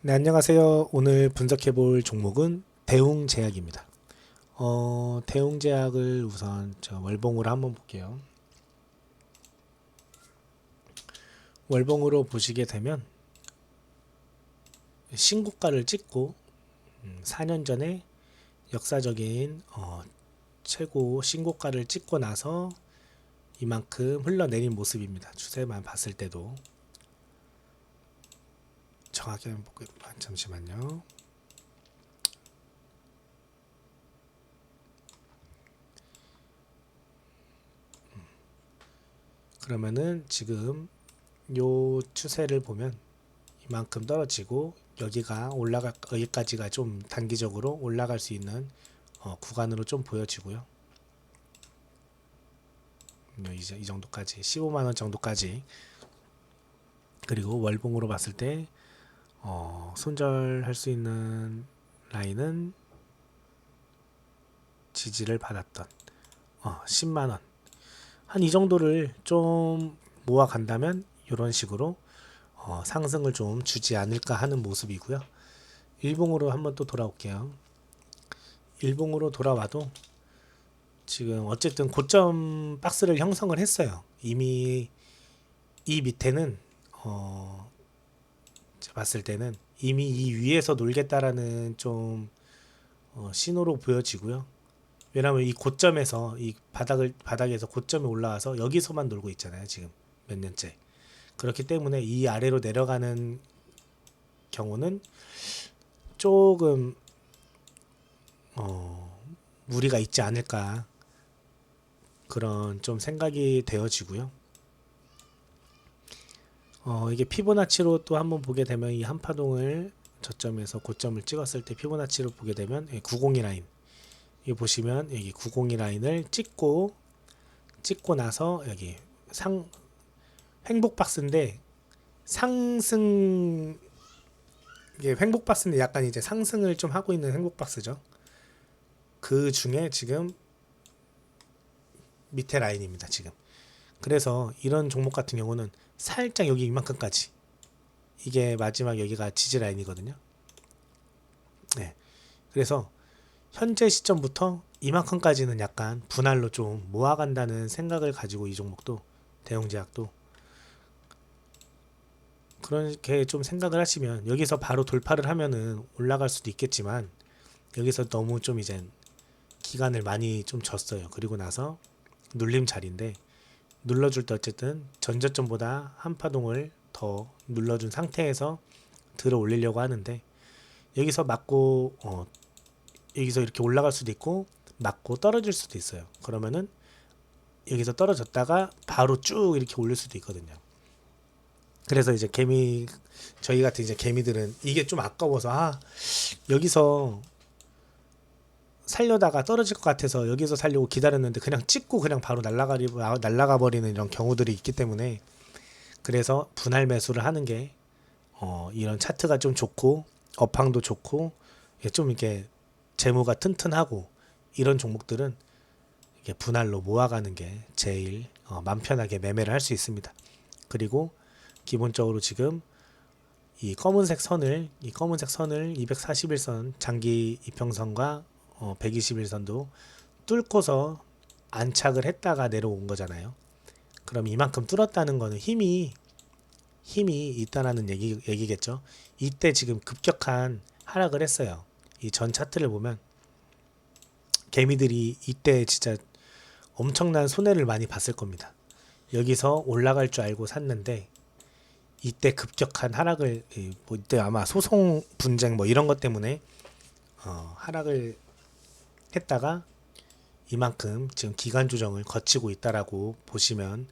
네, 안녕하세요. 오늘 분석해 볼 종목은 대웅제약입니다. 어, 대웅제약을 우선 저 월봉으로 한번 볼게요. 월봉으로 보시게 되면 신고가를 찍고 음, 4년 전에 역사적인 어, 최고 신고가를 찍고 나서 이만큼 흘러내린 모습입니다. 추세만 봤을 때도 정확히 한번 볼게요. 아, 잠시만요. 음. 그러면은 지금 요 추세를 보면 이만큼 떨어지고 여기가 올라갈 여기까지가 좀 단기적으로 올라갈 수 있는 어, 구간으로 좀 보여지고요. 음, 이제 이 정도까지 15만 원 정도까지 그리고 월봉으로 봤을 때 어, 손절할 수 있는 라인은 지지를 받았던 어, 10만 원. 한 이 정도를 좀 모아 간다면 이런 식으로 어, 상승을 좀 주지 않을까 하는 모습이고요. 일봉으로 한번 또 돌아올게요. 일봉으로 돌아와도 지금 어쨌든 고점 박스를 형성을 했어요. 이미 이 밑에는 어, 봤을 때는 이미 이 위에서 놀겠다라는 좀 어, 신호로 보여지고요. 왜냐하면 이 고점에서 이 바닥을 바닥에서 고점에 올라와서 여기서만 놀고 있잖아요. 지금 몇 년째. 그렇기 때문에 이 아래로 내려가는 경우는 조금 어, 무리가 있지 않을까 그런 좀 생각이 되어지고요. 어, 이게 피보나치로 또 한번 보게 되면 이 한파동을 저점에서 고점을 찍었을 때 피보나치로 보게 되면 902 라인 여기 보시면 여기 902 라인을 찍고 찍고 나서 여기 상 횡복 박스인데 상승 이게 횡복 박스인데 약간 이제 상승을 좀 하고 있는 횡복 박스죠. 그 중에 지금 밑에 라인입니다. 지금. 그래서 이런 종목 같은 경우는 살짝 여기 이만큼까지 이게 마지막 여기가 지지 라인이거든요. 네. 그래서 현재 시점부터 이만큼까지는 약간 분할로 좀 모아간다는 생각을 가지고 이 종목도 대형제약도 그렇게 좀 생각을 하시면 여기서 바로 돌파를 하면은 올라갈 수도 있겠지만 여기서 너무 좀 이제 기간을 많이 좀 졌어요. 그리고 나서 눌림 자리인데 눌러줄 때 어쨌든 전저점보다 한 파동을 더 눌러준 상태에서 들어 올리려고 하는데 여기서 맞고 어, 여기서 이렇게 올라갈 수도 있고 맞고 떨어질 수도 있어요. 그러면은 여기서 떨어졌다가 바로 쭉 이렇게 올릴 수도 있거든요. 그래서 이제 개미 저희 같은 이제 개미들은 이게 좀 아까워서 아 여기서 살려다가 떨어질 것 같아서 여기서 살려고 기다렸는데 그냥 찍고 그냥 바로 날라가리 날라가 버리는 이런 경우들이 있기 때문에 그래서 분할 매수를 하는 게 어, 이런 차트가 좀 좋고 업황도 좋고 좀 이렇게 재무가 튼튼하고 이런 종목들은 이렇게 분할로 모아가는 게 제일 어, 맘 편하게 매매를 할 수 있습니다. 그리고 기본적으로 지금 이 검은색 선을 이 검은색 선을 241선 장기 이평선과 어, 121선도 뚫고서 안착을 했다가 내려온 거잖아요. 그럼 이만큼 뚫었다는 거는 힘이 힘이 있다라는 얘기 얘기겠죠. 이때 지금 급격한 하락을 했어요. 이 전 차트를 보면 개미들이 이때 진짜 엄청난 손해를 많이 봤을 겁니다. 여기서 올라갈 줄 알고 샀는데 이때 급격한 하락을 뭐 이때 아마 소송 분쟁 뭐 이런 것 때문에 어, 하락을 했다가 이만큼 지금 기간 조정을 거치고 있다라고 보시면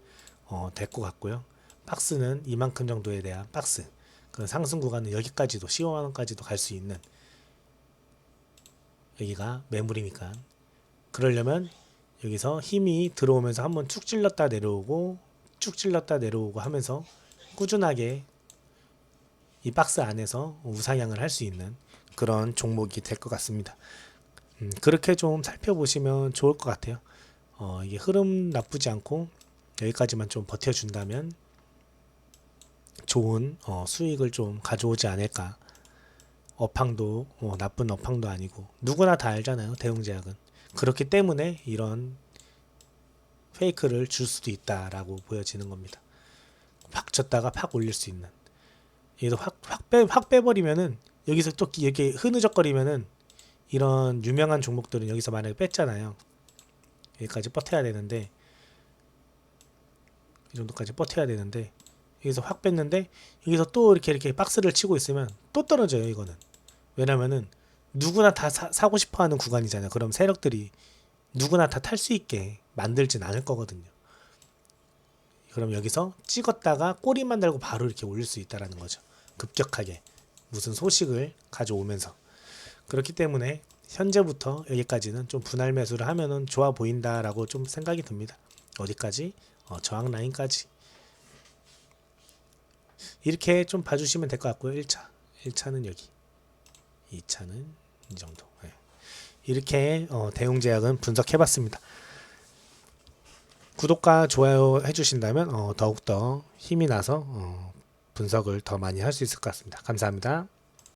어, 될 것 같고요. 박스는 이만큼 정도에 대한 박스. 그 상승 구간은 여기까지도 15만 원까지도 갈 수 있는 여기가 매물이니까 그러려면 여기서 힘이 들어오면서 한번 쭉 찔렀다 내려오고 쭉 찔렀다 내려오고 하면서 꾸준하게 이 박스 안에서 우상향을 할 수 있는 그런 종목이 될 것 같습니다. 음, 그렇게 좀 살펴보시면 좋을 것 같아요. 어, 이게 흐름 나쁘지 않고 여기까지만 좀 버텨준다면 좋은 어, 수익을 좀 가져오지 않을까. 업황도 뭐 나쁜 업황도 아니고 누구나 다 알잖아요 대웅제약은. 그렇기 때문에 이런 페이크를 줄 수도 있다라고 보여지는 겁니다. 팍 쳤다가 팍 올릴 수 있는. 여기서 확확 빼 확 빼버리면은 여기서 또 이렇게 흐느적거리면은 이런 유명한 종목들은 여기서 만약에 뺐잖아요. 여기까지 버텨야 되는데 이 정도까지 버텨야 되는데 여기서 확 뺐는데 여기서 또 이렇게 이렇게 박스를 치고 있으면 또 떨어져요 이거는. 왜냐면은 누구나 다 사, 고 싶어하는 구간이잖아요. 그럼 세력들이 누구나 다 탈 수 있게 만들진 않을 거거든요. 그럼 여기서 찍었다가 꼬리만 달고 바로 이렇게 올릴 수 있다라는 거죠. 급격하게 무슨 소식을 가져오면서 그렇기 때문에 현재부터 여기까지는 좀 분할 매수를 하면은 좋아 보인다라고 좀 생각이 듭니다 어디까지 어, 저항 라인까지 이렇게 좀 봐주시면 될 것 같고요. 1차. 1차는 여기. 2차는 이 정도. 예. 이렇게 어, 대웅제약은 분석해봤습니다. 구독과 좋아요 해주신다면 어, 더욱더 힘이 나서 어, 분석을 더 많이 할 수 있을 것 같습니다. 감사합니다.